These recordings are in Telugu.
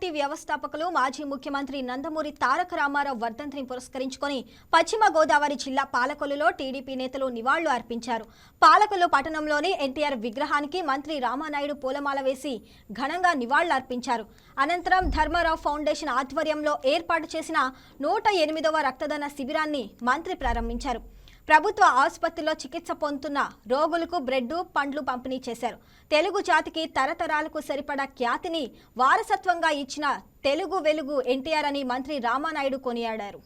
పార్టీ వ్యవస్థాపకులు మాజీ ముఖ్యమంత్రి నందమూరి తారక రామారావు వర్ధంతిని పురస్కరించుకొని పశ్చిమ గోదావరి జిల్లా పాలకొల్లులో టీడీపీ నేతలు నివాళులు అర్పించారు. పాలకొల్లు పట్టణంలోని ఎన్టీఆర్ విగ్రహానికి మంత్రి రామానాయుడు పూలమాల వేసి ఘనంగా నివాళులు అర్పించారు. అనంతరం ధర్మారావు ఫౌండేషన్ ఆధ్వర్యంలో ఏర్పాటు చేసిన నూట ఎనిమిదవ రక్తదాన శిబిరాన్ని మంత్రి ప్రారంభించారు. ప్రభుత్వ ఆసుపత్రిలో చికిత్స పొందుతున్న రోగులకు బ్రెడ్ పండ్లు పంపిణీ చేశారు. తెలుగు జాతికి తరతరాలకు సరిపడా ఖ్యాతిని వారసత్వంగా ఇచ్చిన తెలుగు వెలుగు ఎన్టీఆర్ అని మంత్రి రామానాయుడు కొనియాడారు.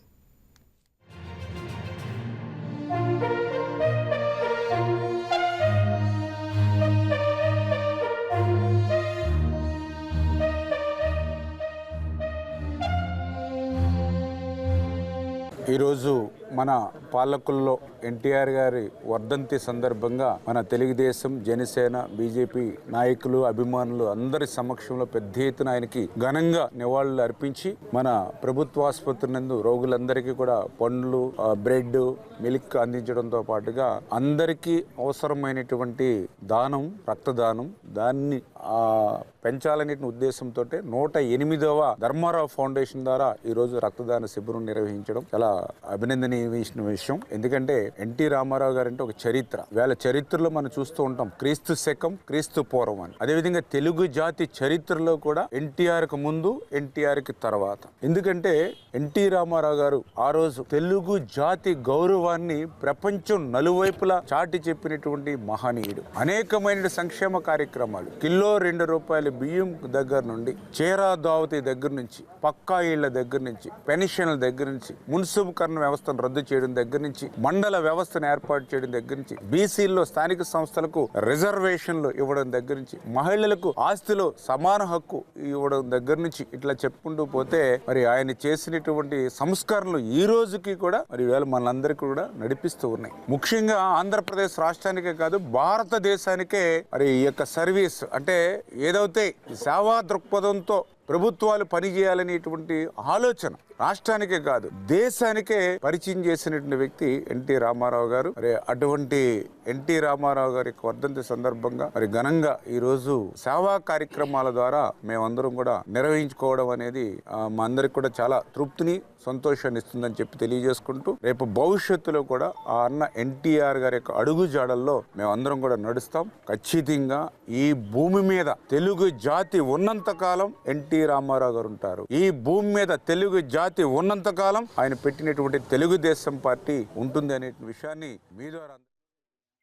ఈరోజు మన పాలకుల్లో ఎన్టీఆర్ గారి వర్ధంతి సందర్భంగా మన తెలుగుదేశం జనసేన బీజేపీ నాయకులు అభిమానులు అందరి సమక్షంలో పెద్ద ఎత్తున ఆయనకి ఘనంగా నివాళులు అర్పించి మన ప్రభుత్వ ఆసుపత్రి నందు రోగులందరికీ కూడా పండ్లు బ్రెడ్ మిల్క్ అందించడంతో పాటుగా అందరికీ అవసరమైనటువంటి దానం రక్తదానం దాన్ని పెంచాలనే ఉద్దేశంతో నూట ఎనిమిదవ ధర్మారావు ఫౌండేషన్ ద్వారా ఈరోజు రక్తదాన శిబిరం నిర్వహించడం చాలా అభినందనీయమైన విషయం. ఎందుకంటే ఎన్టీ రామారావు గారు అంటే ఒక చరిత్ర. వేళ చరిత్రలో మనం చూస్తూ ఉంటాం క్రీస్తు శకం క్రీస్తు పూర్వం అని. అదేవిధంగా తెలుగు జాతి చరిత్రలో కూడా ఎన్టీఆర్కి ముందు ఎన్టీఆర్కి తర్వాత. ఎందుకంటే ఎన్టీ రామారావు గారు ఆ రోజు తెలుగు జాతి గౌరవాన్ని ప్రపంచం నలువైపులా చాటి చెప్పినటువంటి మహనీయుడు. అనేకమైన సంక్షేమ కార్యక్రమాలు. కిలో రెండు రూపాయల బియ్యం దగ్గర నుండి చేరా దావతి దగ్గర నుంచి పక్కా ఇళ్ళ దగ్గర నుంచి పెన్షన్ల దగ్గర నుంచి మున్సిపల్ వ్యవస్థను రద్దు చేయడం దగ్గర నుంచి మండల వ్యవస్థను ఏర్పాటు చేయడం దగ్గర నుంచి బీసీల్లో స్థానిక సంస్థలకు రిజర్వేషన్లు ఇవ్వడం దగ్గర నుంచి మహిళలకు ఆస్తిలో సమాన హక్కు ఇవ్వడం దగ్గర నుంచి ఇట్లా చెప్పుకుంటూ పోతే మరి ఆయన చేసినటువంటి సంస్కరణలు ఈ రోజుకి కూడా మరి వేళ మనందరికీ కూడా నడిపిస్తూ ఉన్నాయి. ముఖ్యంగా ఆంధ్రప్రదేశ్ రాష్ట్రానికే కాదు భారతదేశానికే మరి ఈ యొక్క సర్వీస్ అంటే ఏదైతే సేవా దృక్పథంతో ప్రభుత్వాలు పనిచేయాలనేటువంటి ఆలోచన రాష్ట్రానికే కాదు దేశానికే పరిచయం చేసినటువంటి వ్యక్తి ఎన్టీ రామారావు గారు. మరి అటువంటి ఎన్టీ రామారావు గారి యొక్క వర్ధంతి సందర్భంగా మరి ఘనంగా ఈ రోజు సేవా కార్యక్రమాల ద్వారా మేమందరం కూడా నిర్వహించుకోవడం అనేది మా అందరికి కూడా చాలా తృప్తిని సంతోషాన్ని ఇస్తుందని చెప్పి తెలియజేసుకుంటూ రేపు భవిష్యత్తులో కూడా ఆ అన్న ఎన్టీఆర్ గారి యొక్క అడుగు జాడల్లో మేమందరం కూడా నడుస్తాం. ఖచ్చితంగా ఈ భూమి మీద తెలుగు జాతి ఉన్నంత కాలం ఎన్టీ రామారావు గారు ఉంటారు. ఈ భూమి మీద తెలుగు జాతి ఉన్నంత కాలం ఆయన పెట్టినటువంటి తెలుగుదేశం పార్టీ ఉంటుంది అనే విషయాన్ని మీ ద్వారా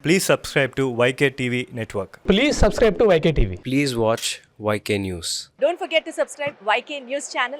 please subscribe to YK TV network please subscribe to YK TV please watch YK news don't forget to subscribe YK news channel